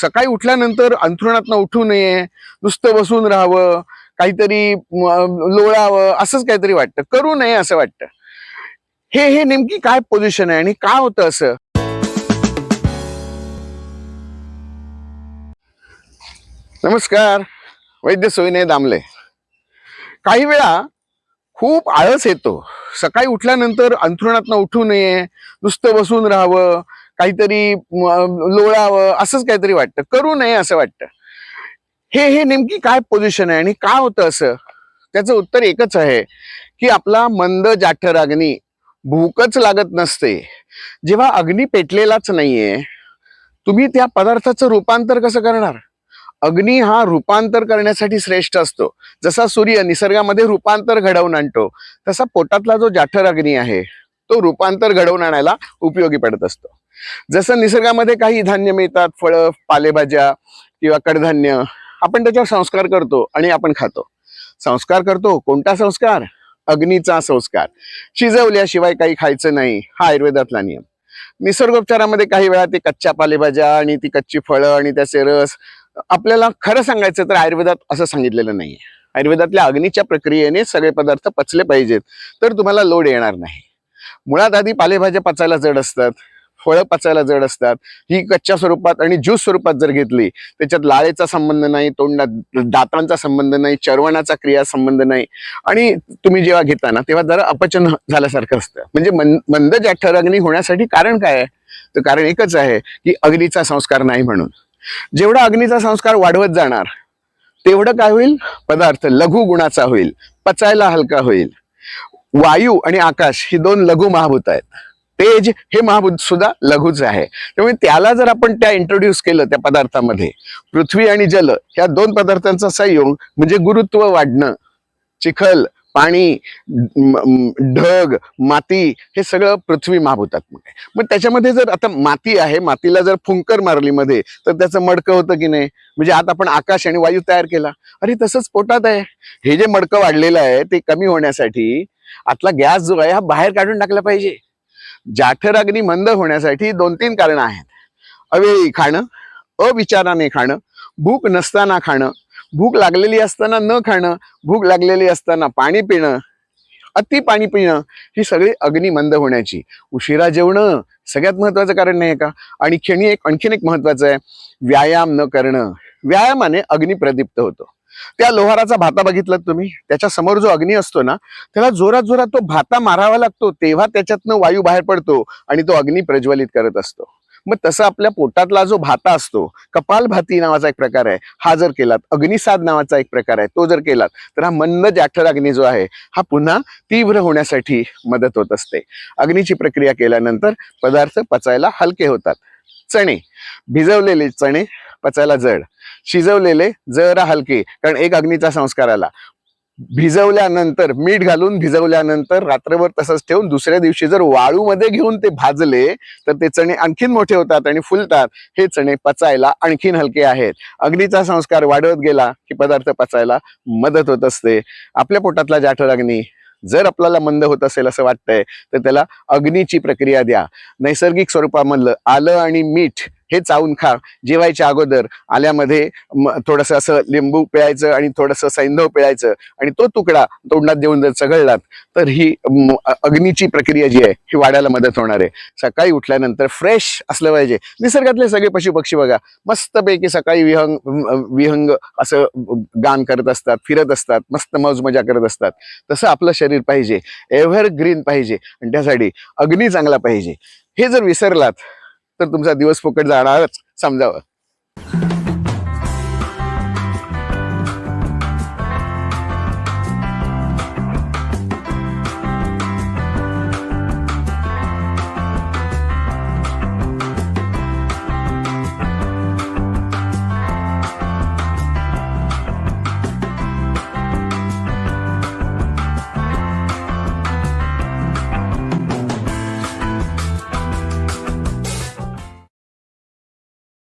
सकाळी उठल्यानंतर अंथरुणातनं उठू नये नुसतं बसून राहावं काहीतरी लोळावं असंच काहीतरी वाटतं. करू नये असं वाटतं. हे हे नेमकी काय पोझिशन आहे आणि का होतं असं? नमस्कार. वैद्य सोयीने दामले. काही वेळा खूप आळस येतो. सकाळी उठल्यानंतर अंथरुणातनं उठू नये नुसतं बसून राहावं काहीतरी लोळावं असंच काहीतरी वाटतं. करू नये असं वाटतं. हे हे नेमकी काय पोझिशन आहे आणि का होतं असं? त्याचं उत्तर एकच आहे की आपला मंद जाठर अग्नी भूकच लागत नसते. जेव्हा अग्नी पेटलेलाच नाहीये तुम्ही त्या पदार्थाचं रूपांतर कसं करणार? अग्नी हा रूपांतर करण्यासाठी श्रेष्ठ असतो. जसा सूर्य निसर्गामध्ये रूपांतर घडवून आणतो तसा पोटातला जो जाठर अग्नी आहे तो रूपांतर घडवून आणायला उपयोगी पडत असतो. जसं निसर्गामध्ये काही धान्य मिळतात फळं पालेभाज्या किंवा कडधान्य आपण त्याच्यावर संस्कार करतो आणि आपण खातो. संस्कार करतो? कोणता संस्कार? अग्नीचा संस्कार. शिजवल्याशिवाय काही खायचं नाही हा आयुर्वेदातला नियम. निसर्गोपचारामध्ये काही वेळा ते कच्च्या पालेभाज्या आणि ती कच्ची फळं आणि त्याचे रस आपल्याला खरं सांगायचं तर आयुर्वेदात असं सांगितलेलं नाही आयुर्वेदातल्या अग्नीच्या प्रक्रियेने सगळे पदार्थ पचले पाहिजेत तर तुम्हाला लोड येणार नाही. मुळात आधी पालेभाज्या पचायला जड असतात फळं पचायला जड असतात. ही कच्च्या स्वरूपात आणि ज्यूस स्वरूपात जर घेतली त्याच्यात लाळेचा संबंध नाही तोंडात दातांचा संबंध नाही चर्वणाचा क्रिया संबंध नाही. आणि तुम्ही जेव्हा घेता ना तेव्हा जरा अपचन झाल्यासारखं असतं. म्हणजे मंद जाठर अग्नी होण्यासाठी कारण काय आहे? तर कारण एकच आहे की अग्नीचा संस्कार नाही म्हणून. जेवढा अग्नीचा संस्कार वाढवत जाणार तेवढं काय होईल? पदार्थ लघु गुणाचा होईल पचायला हलका होईल. वायू आणि आकाश ही दोन लघु महाभूत आहेत. तेज हे महाभूत सुद्धा लघुच आहे. त्यामुळे त्याला जर आपण त्या इंट्रोड्यूस केलं त्या पदार्थामध्ये पृथ्वी आणि जल ह्या दोन पदार्थांचा संयोग म्हणजे गुरुत्व वाढणं चिखल पाणी ढग माती हे सगळं पृथ्वी महाभूतात्मक आहे मग त्याच्यामध्ये जर आता माती आहे मातीला जर फुंकर मारली मध्ये तर त्याचं मडकं होतं की नाही? म्हणजे आता आपण आकाश आणि वायू तयार केला. अरे तसंच पोटात आहे. हे जे मडकं वाढलेलं आहे ते कमी होण्यासाठी आतला गॅस जो आहे हा बाहेर काढून टाकला पाहिजे. जाठर अग्नी मंद होण्यासाठी दोन तीन कारण आहेत. अवेळी खाणं अविचाराने खाणं भूक नसताना खाणं भूक लागलेली असताना न खाणं भूक लागलेली असताना पाणी पिणं अति पाणी पिणं ही सगळी अग्नी मंद होण्याची. उशिरा जेवणं सगळ्यात महत्वाचं कारण नाही का? आणि क्षणी एक आणखीन एक महत्वाचं आहे व्यायाम न करणं. व्यायामाने अग्नी प्रदीप्त होतो. त्या लोहाराचा भाता बघितलात तुम्ही? त्याच्यासमोर जो अग्नी असतो ना त्याला जोरात जोरात तो भाता मारावा लागतो तेव्हा त्याच्यातनं वायू बाहेर पडतो आणि तो अग्नी प्रज्वलित करत असतो. मग तसं आपल्या पोटातला जो भाता असतो कपालभाती नावाचा एक प्रकार आहे. हा जर केलात अग्निसाद नावाचा एक प्रकार आहे तो जर केलात तर हा मंद जाठर अग्नी जो आहे हा पुन्हा तीव्र होण्यासाठी मदत होत असते. अग्नीची प्रक्रिया केल्यानंतर पदार्थ पचायला हलके होतात. चणे भिजवलेले चणे पचायला जड शिजवलेले जरा हलके कारण एक अग्नीचा संस्कार आला. भिजवल्यानंतर मीठ घालून भिजवल्यानंतर रात्रभर तसंच ठेवून दुसऱ्या दिवशी जर वाळूमध्ये घेऊन ते भाजले तर ते चणे आणखीन मोठे होतात आणि फुलतात. हे चणे पचायला आणखीन हलके आहेत. अग्नीचा संस्कार वाढवत गेला की पदार्थ पचायला मदत होत असते. आपल्या पोटातला जाठर अग्नी जर आपल्याला मंद होत असेल असं वाटतंय तर त्याला अग्नीची प्रक्रिया द्या. नैसर्गिक स्वरूपामधलं आलं आणि मीठ हे चावून खा. जेवायच्या अगोदर आल्यामध्ये थोडस असं लिंबू पिळायचं आणि थोडस सैंधव पिळायचं आणि तो तुकडा तोंडात देऊन जर चघळलात तर ही अग्नीची प्रक्रिया जी आहे ही वाढायला मदत होणार आहे. सकाळी उठल्यानंतर फ्रेश असलं पाहिजे. निसर्गातले सगळे पशु पक्षी बघा. मस्तपैकी सकाळी विहंग विहंग असं गान करत असतात फिरत असतात मस्त मौज मजा करत असतात. तसं आपलं शरीर पाहिजे. एव्हर ग्रीन पाहिजे. आणि त्यासाठी अग्नी चांगला पाहिजे. हे जर विसरलात तर तुमचा दिवस फुकट जाणारच समजावं.